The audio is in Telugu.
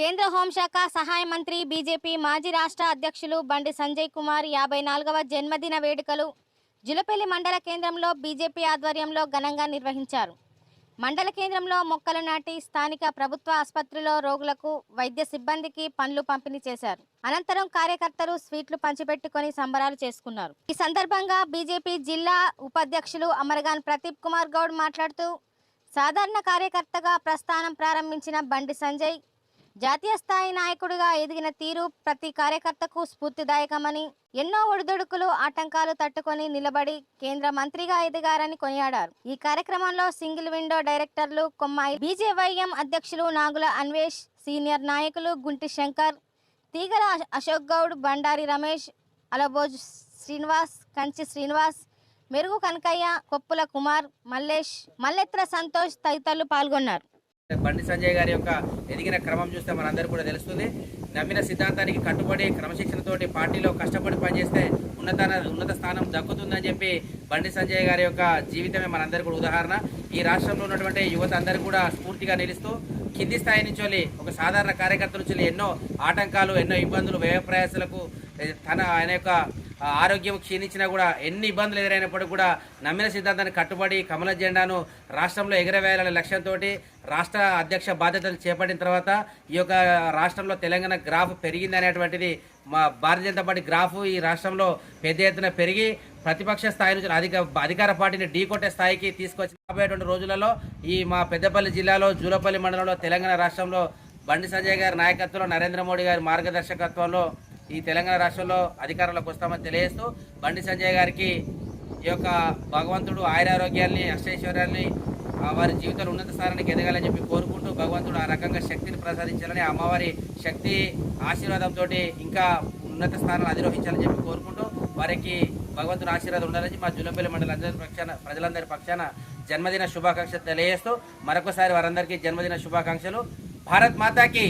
కేంద్ర హోంశాఖ సహాయ మంత్రి బీజేపీ మాజీ రాష్ట్ర అధ్యక్షులు బండి సంజయ్ కుమార్ యాభై నాలుగవ జన్మదిన వేడుకలు జులపల్లి మండల కేంద్రంలో బీజేపీ ఆధ్వర్యంలో ఘనంగా నిర్వహించారు. మండల కేంద్రంలో మొక్కలు నాటి స్థానిక ప్రభుత్వ ఆసుపత్రిలో రోగులకు వైద్య సిబ్బందికి పండ్లు పంపిణీ చేశారు. అనంతరం కార్యకర్తలు స్వీట్లు పంచిపెట్టుకొని సంబరాలు చేసుకున్నారు. ఈ సందర్భంగా బీజేపీ జిల్లా ఉపాధ్యక్షులు అమరగాన్ ప్రదీప్ కుమార్ గౌడ్ మాట్లాడుతూ సాధారణ కార్యకర్తగా ప్రస్థానం ప్రారంభించిన బండి సంజయ్ జాతీయ స్థాయి నాయకుడిగా ఎదిగిన తీరు ప్రతి కార్యకర్తకు స్ఫూర్తిదాయకమని ఎన్నో ఒడిదుడుకులు ఆటంకాలు తట్టుకొని నిలబడి కేంద్ర మంత్రిగా ఎదిగారని కొనియాడారు. ఈ కార్యక్రమంలో సింగిల్ విండో డైరెక్టర్లు కొమ్మాయి బీజేవైఎం అధ్యక్షులు నాగుల అన్వేష్ సీనియర్ నాయకులు గుంటి శంకర్ తీగల అశోక్ గౌడ్ బండారి రమేష్ అలబోజ్ శ్రీనివాస్ కంచి శ్రీనివాస్ మెరుగు కనకయ్య కొప్పుల కుమార్ మల్లేష్ మల్లెత్ర సంతోష్ తదితరులు పాల్గొన్నారు. బండి సంజయ్ గారి యొక్క ఎదిగిన క్రమం చూస్తే మనందరూ కూడా తెలుస్తుంది. నమ్మిన సిద్ధాంతానికి కట్టుబడి క్రమశిక్షణతోటి పార్టీలో కష్టపడి పనిచేస్తే ఉన్నత ఉన్నత స్థానం దక్కుతుందని చెప్పి బండి సంజయ్ గారి యొక్క జీవితమే మనందరికీ కూడా ఉదాహరణ. ఈ రాష్ట్రంలో ఉన్నటువంటి యువత అందరూ కూడా స్ఫూర్తిగా నిలుస్తూ కింది స్థాయి నుంచి ఒక సాధారణ కార్యకర్త నుంచి ఎన్నో ఆటంకాలు ఎన్నో ఇబ్బందులు వ్యయ ప్రయాసలకు తన ఆయన యొక్క ఆరోగ్యం క్షీణించినా కూడా ఎన్ని ఇబ్బందులు ఎదురైనప్పటికీ కూడా నమ్మిన సిద్ధాంతాన్ని కట్టుబడి కమల జెండాను రాష్ట్రంలో ఎగరవేయాలనే లక్ష్యంతో రాష్ట్ర అధ్యక్ష బాధ్యతలు చేపట్టిన తర్వాత ఈ యొక్క రాష్ట్రంలో తెలంగాణ గ్రాఫ్ పెరిగింది అనేటువంటిది మా భారతీయ జనతా పార్టీ గ్రాఫ్ ఈ రాష్ట్రంలో పెద్ద ఎత్తున పెరిగి ప్రతిపక్ష స్థాయి నుంచి అధిక అధికార పార్టీని ఢీకొట్టే స్థాయికి తీసుకొచ్చి రాబోయేటువంటి రోజులలో ఈ మా పెద్దపల్లి జిల్లాలో జూలపల్లి మండలంలో తెలంగాణ రాష్ట్రంలో బండి సంజయ్ గారి నాయకత్వంలో నరేంద్ర మోడీ గారి మార్గదర్శకత్వంలో ఈ తెలంగాణ రాష్ట్రంలో అధికారంలోకి వస్తామని తెలియజేస్తూ బండి సంజయ్ గారికి ఈ యొక్క భగవంతుడు ఆయురారోగ్యాల్ని అష్టైశ్వర్యాల్ని వారి జీవితంలో ఉన్నత స్థానానికి ఎదగాలని చెప్పి కోరుకుంటూ భగవంతుడు ఆ రకంగా శక్తిని ప్రసాదించాలని అమ్మవారి శక్తి ఆశీర్వాదంతో ఇంకా ఉన్నత స్థానాలు అధిరోహించాలని చెప్పి కోరుకుంటూ వారికి భగవంతుని ఆశీర్వాదం ఉండాలని మా జులంపల్లి మండలి అందరి పక్షాన ప్రజలందరి పక్షాన జన్మదిన శుభాకాంక్షలు తెలియజేస్తూ మరొకసారి వారందరికీ జన్మదిన శుభాకాంక్షలు. భారత్ మాతాకి!